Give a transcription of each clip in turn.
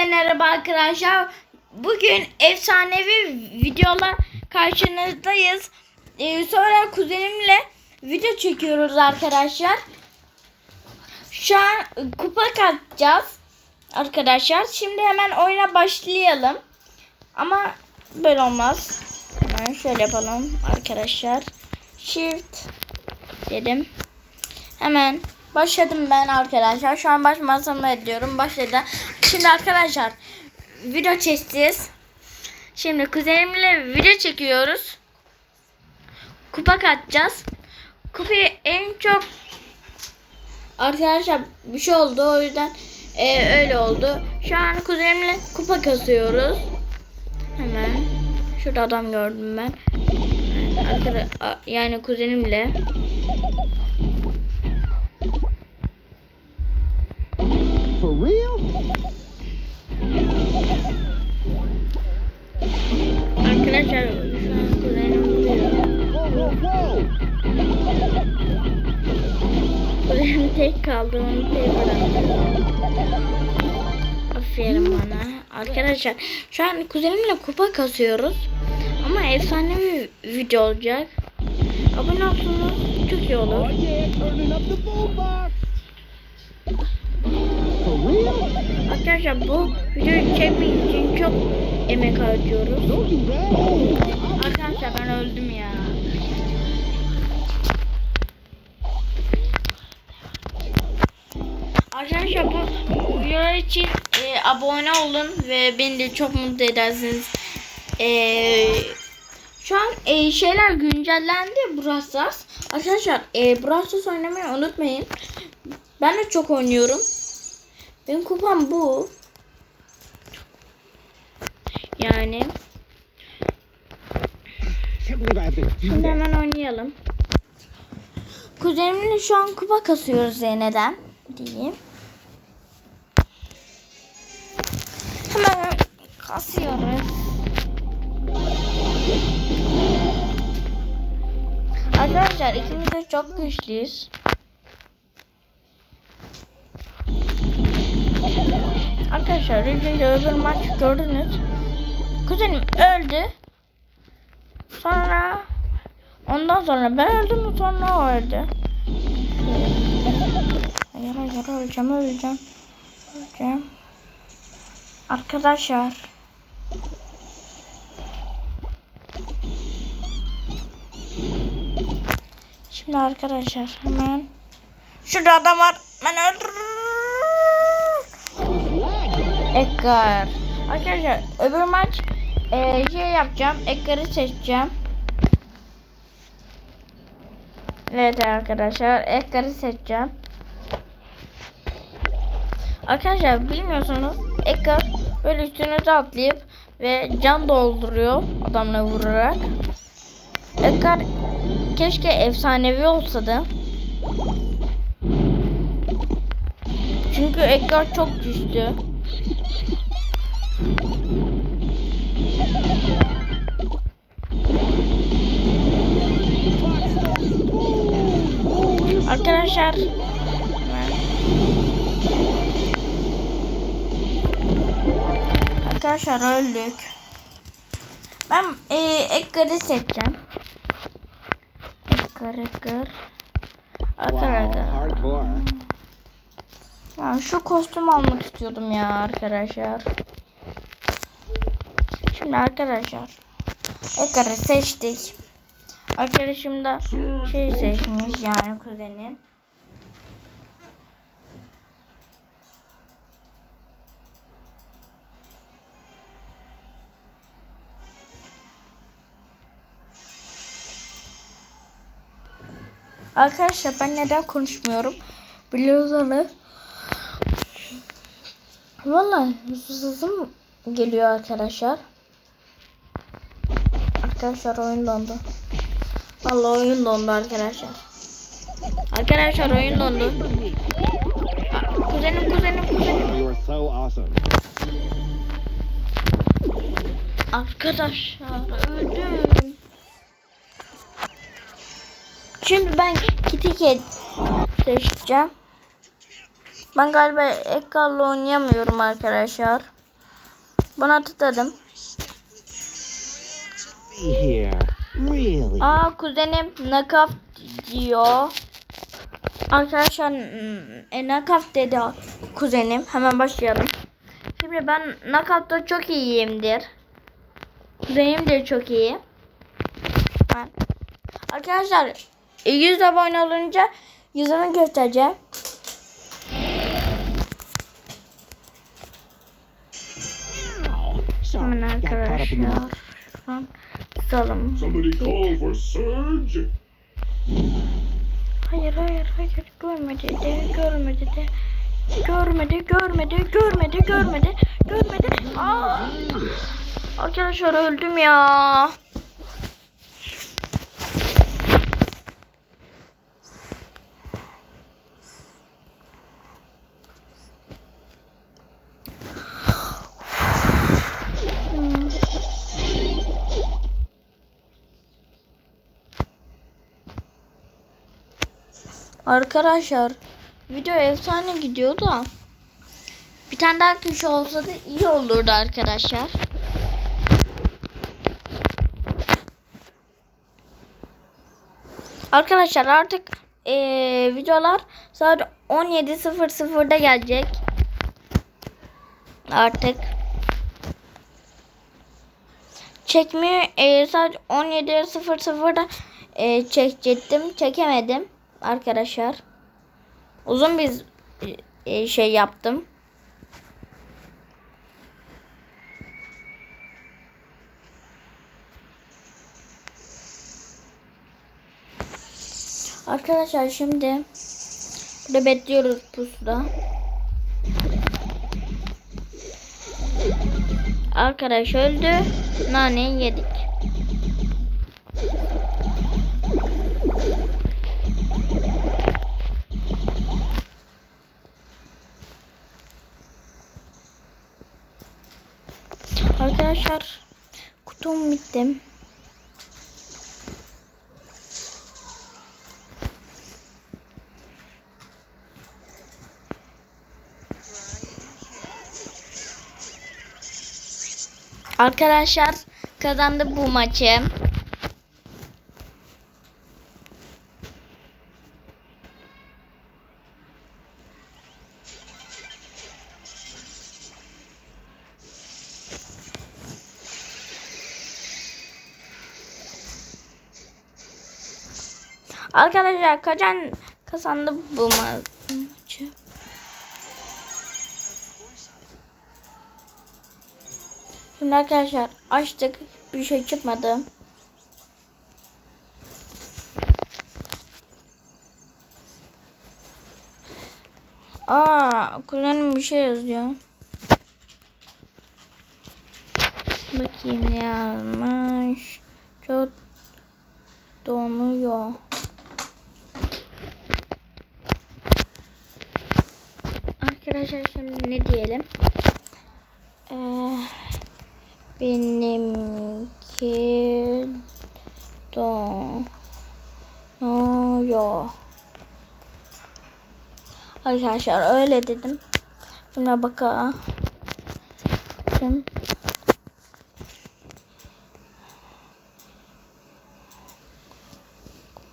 Hepinize merhaba arkadaşlar. Bugün efsanevi videolar karşınızdayız. Ee, sonra kuzenimle video çekiyoruz arkadaşlar. Şu an kupa katacağız arkadaşlar. Şimdi hemen oyuna başlayalım. Ama böyle olmaz. Hemen şöyle yapalım arkadaşlar. Shift dedim. Hemen başladım ben arkadaşlar. Şu an başlamasını ediyorum. Başladı. Şimdi arkadaşlar video çekeceğiz. Şimdi kuzenimle video çekiyoruz. Kupa katacağız. Kupayı en çok arkadaşlar bir şey oldu o yüzden e, öyle oldu. Şu an kuzenimle kupa kasıyoruz. Hemen şurada adam gördüm ben. Arkada, yani kuzenimle. Real? Arkadaşlar şu an kuzenim vuruyor. Kuzenim tek kaldı onu tek bıraktı. Aferin bana. Arkadaşlar şu an kuzenimle kupa kasıyoruz. Ama efsane bir video olacak. Abone olsunuz çok iyi olur. Arkadaşlar bu videoyu çekmek için çok emek harcıyoruz. Arkadaşlar ben öldüm ya. Arkadaşlar bu video için e, abone olun ve beni de çok mutlu edersiniz. E, şu an e, şeyler güncellendi Brawl. Arkadaşlar e, Brawl oynamayı unutmayın. Ben de çok oynuyorum. Benim kupam bu. Yani Şimdi hemen oynayalım. Kuzenimle şu an kupa kasıyoruz neden diyeyim. Hemen kasıyoruz. Arkadaşlar ikimiz de çok güçlüyüz. Arkadaşlar önce öbür maç gördünüz. Kuzenim öldü. Sonra ondan sonra ben öldüm sonra o öldü. Hayır hayır öleceğim öleceğim. Öleceğim. Arkadaşlar. Şimdi arkadaşlar hemen Şurada adam var. Ben öldürürüm. Edgar. Arkadaşlar öbür maç eee, şey yapacağım. Edgar'ı seçeceğim. Evet arkadaşlar Edgar'ı seçeceğim. Arkadaşlar bilmiyorsunuz Edgar böyle üstünüze atlayıp ve can dolduruyor adamla vurarak. Edgar keşke efsanevi olsa. Çünkü Edgar çok güçlü. Arkadaşlar Arkadaşlar öldük. Ben e, Edgar'ı seçeceğim. Edgar, Edgar. Wow, Arkadaşlar. hardcore. Ya şu kostüm almak istiyordum ya arkadaşlar. Şimdi arkadaşlar. Edgar'ı seçtik. Arkadaşım da şey seçmiş yani kuzenim. Arkadaşlar ben neden konuşmuyorum? Biliyorsanız Vallahi hızım geliyor arkadaşlar. Arkadaşlar oyun dondu. Vallahi oyun dondu arkadaşlar. Arkadaşlar oyun dondu. Kuzenim kuzenim kuzenim. Arkadaşlar öldüm. Şimdi ben Kitty seçeceğim. Ben galiba Ekkal'la oynayamıyorum arkadaşlar. Bana tıkladım. Aa kuzenim nakaf diyor. Arkadaşlar mm, e, nakaf dedi kuzenim. Hemen başlayalım. Şimdi ben nakafta çok iyiyimdir. Kuzenim de çok iyi. Ben. Arkadaşlar e, 100 abone olunca yüzümü göstereceğim. Arkadaşlar. Şuradan tutalım. Hayır hayır hayır görmedi de görmedi de görmedi görmedi görmedi görmedi görmedi Aa! Arkadaşlar öldüm ya Arkadaşlar video efsane gidiyor da bir tane daha kişi olsa da iyi olurdu arkadaşlar. Arkadaşlar artık eee, videolar saat 17.00'da gelecek. Artık. Çekmeyi eee, saat 17.00'da eee, çekecektim. Çekemedim arkadaşlar. Uzun bir eee, şey yaptım. Arkadaşlar şimdi burada bekliyoruz pusuda. Arkadaş öldü. Naneyi yedik. Bitti. Arkadaşlar kazandı bu maçı. Arkadaşlar kazan kazandı bu ma- maçı. Şimdi arkadaşlar açtık. Bir şey çıkmadı. Aa, kuzenim bir şey yazıyor. Bakayım ne yazmış. Çok donuyor. Arkadaşlar şimdi ne diyelim? Ee, benimki donuyor. Arkadaşlar öyle dedim. Buna bakalım.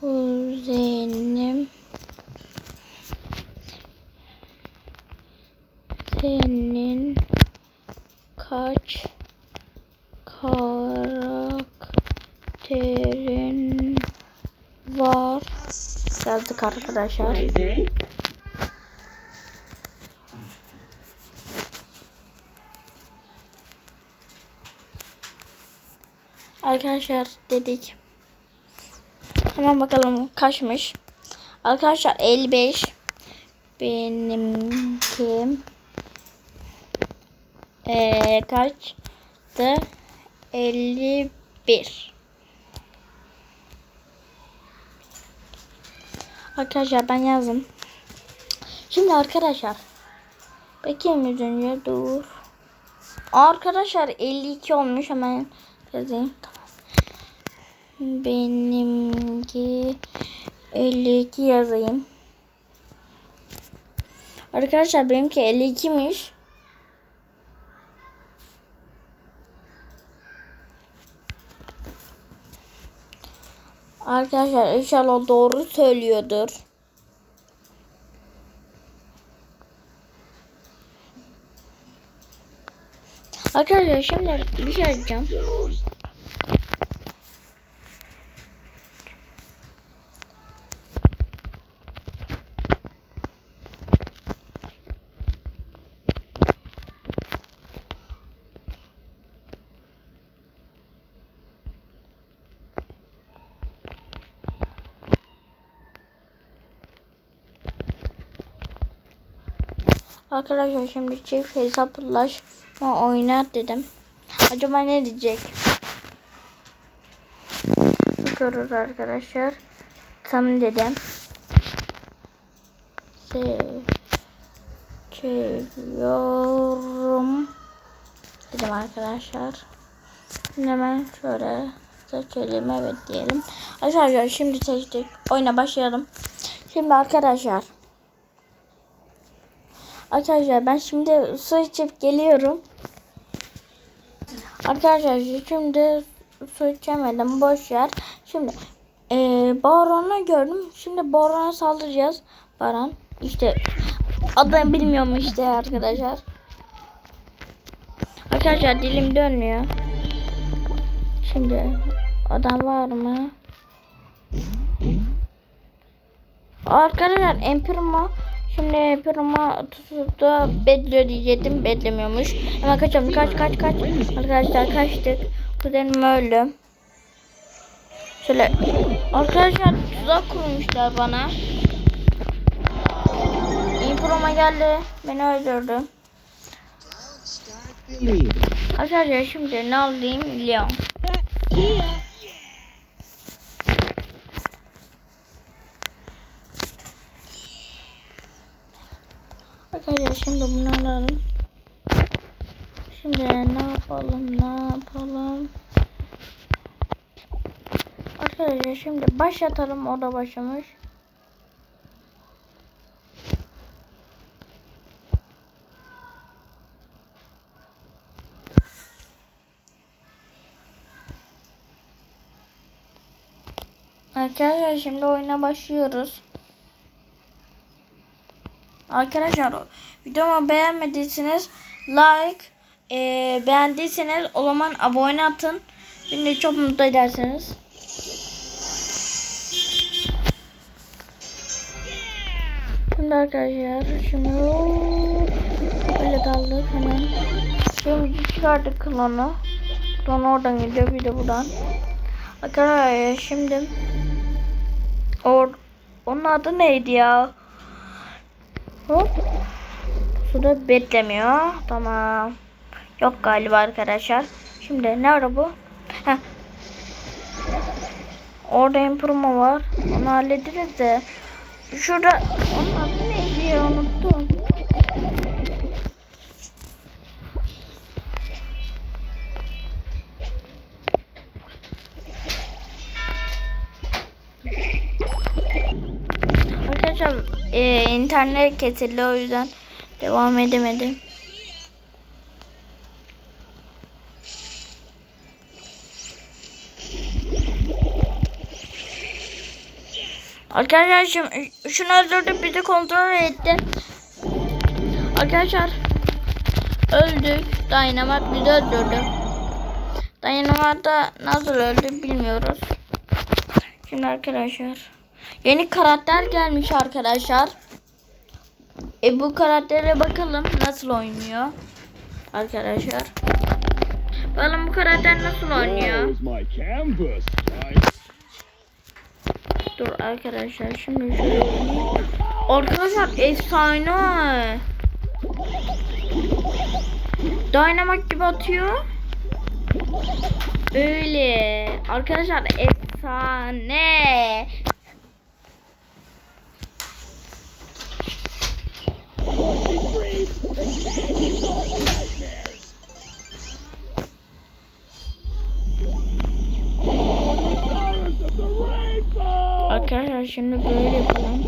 Kuzenim senin kaç karakterin var yazdık arkadaşlar. Arkadaşlar dedik. Hemen bakalım kaçmış. Arkadaşlar 55 benimki ee, kaçtı? 51 Arkadaşlar ben yazdım. Şimdi arkadaşlar Bakayım yüz önce dur. Arkadaşlar 52 olmuş hemen yazayım. Tamam. Benimki 52 yazayım. Arkadaşlar benimki 52'miş. Arkadaşlar inşallah doğru söylüyordur. Arkadaşlar şimdi bir şey diyeceğim. Arkadaşlar şimdi çift hesaplaşma oynat dedim. Acaba ne diyecek? Görürüz arkadaşlar. Tamam dedim. Seçiyorum. Dedim arkadaşlar. Şimdi hemen şöyle seçelim evet diyelim. Arkadaşlar şimdi seçtik. Oyuna başlayalım. Şimdi arkadaşlar. Arkadaşlar ben şimdi su içip geliyorum. Arkadaşlar şimdi su içemedim boş yer. Şimdi e, Baron'u gördüm. Şimdi Baron'a saldıracağız. Baron işte adını bilmiyorum işte arkadaşlar. Arkadaşlar dilim dönmüyor. Şimdi adam var mı? Arkadaşlar Empirma Şimdi Empirma tutup da bedliyor diyecektim. Bedlemiyormuş. Hemen kaçalım. Kaç kaç kaç. Arkadaşlar kaçtık. Kuzenim öldü. Şöyle arkadaşlar tuzak kurmuşlar bana. Empirma geldi. Beni öldürdü. Arkadaşlar şimdi ne alayım? Leon. Arkadaşlar şimdi bunu alalım. Şimdi ne yapalım ne yapalım. Arkadaşlar şimdi başlatalım o da başlamış. Arkadaşlar şimdi oyuna başlıyoruz. Arkadaşlar videomu beğenmediyseniz like e, beğendiyseniz o zaman abone atın. Beni çok mutlu edersiniz. Şimdi arkadaşlar şimdi böyle daldık hemen. Şimdi çıkardık klonu. Klon oradan gidiyor bir de buradan. Arkadaşlar şimdi or onun adı neydi ya? Hop. Suda beklemiyor. Tamam. Yok galiba arkadaşlar. Şimdi nerede bu? Heh. Orada improvement var. Onu hallederiz de. Şurada onun adı neydi unuttum. E, internet kesildi o yüzden devam edemedim. Arkadaşlar şimdi şunu öldürdü bizi kontrol etti. Arkadaşlar öldük. Dynamite bizi öldürdü. Dynamite da nasıl öldü bilmiyoruz. Şimdi arkadaşlar yeni karakter gelmiş arkadaşlar. E bu karaktere bakalım nasıl oynuyor arkadaşlar. Bakalım bu karakter nasıl oynuyor. Dur arkadaşlar şimdi şöyle Arkadaşlar efsane. Dynamite gibi atıyor. Öyle. Arkadaşlar efsane. Şimdi böyle yapalım.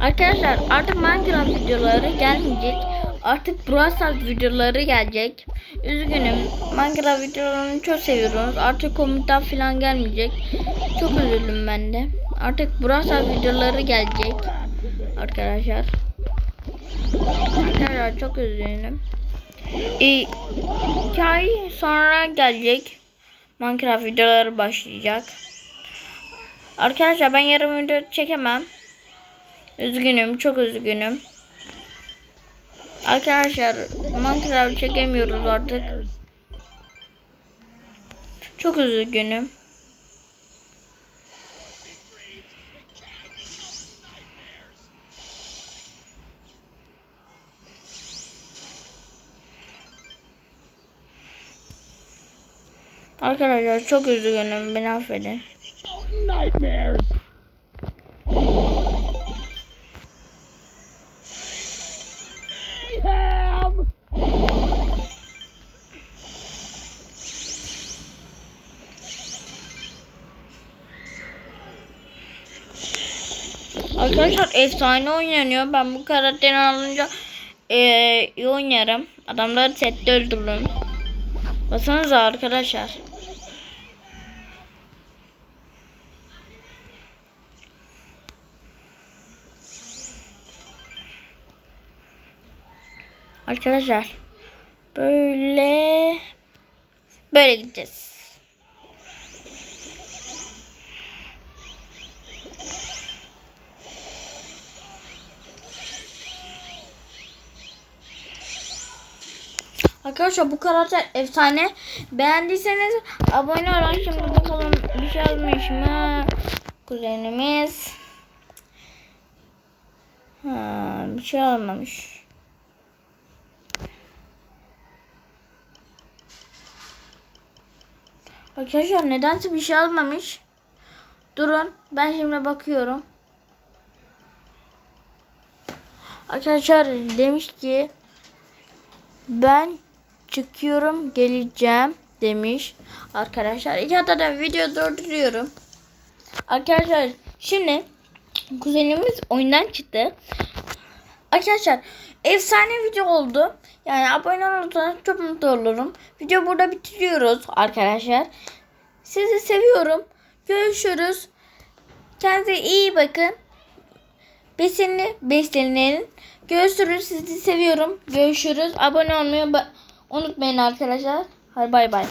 Arkadaşlar artık Minecraft videoları gelmeyecek. Artık Brawl videoları gelecek. Üzgünüm. Minecraft videolarını çok seviyoruz. Artık komutan falan gelmeyecek. Çok üzüldüm ben de. Artık Brawl videoları gelecek. Arkadaşlar. Arkadaşlar çok üzgünüm. İki ay sonra gelecek. Minecraft videoları başlayacak. Arkadaşlar ben yarın video çekemem. Üzgünüm, çok üzgünüm. Arkadaşlar Minecraft çekemiyoruz artık. Çok üzgünüm. Arkadaşlar çok üzgünüm. Beni affedin. Nightmares. Arkadaşlar efsane oynanıyor. Ben bu karakteri alınca eee iyi oynarım. Adamları sette öldürürüm. Baksanıza arkadaşlar. Arkadaşlar böyle böyle gideceğiz. Arkadaşlar bu karakter efsane. Beğendiyseniz abone olun. Şimdi bakalım bir şey almış mı? Kuzenimiz. Ha, bir şey almamış. Arkadaşlar nedense bir şey almamış. Durun ben şimdi bakıyorum. Arkadaşlar demiş ki ben çıkıyorum geleceğim demiş arkadaşlar. İki hafta da video durduruyorum. Arkadaşlar şimdi kuzenimiz oyundan çıktı. Arkadaşlar efsane video oldu. Yani abone olursanız çok mutlu olurum. Video burada bitiriyoruz arkadaşlar. Sizi seviyorum. Görüşürüz. Kendinize iyi bakın. Besinli beslenin. Görüşürüz. Sizi seviyorum. Görüşürüz. Abone olmayı unutmayın arkadaşlar. Hadi bay bay.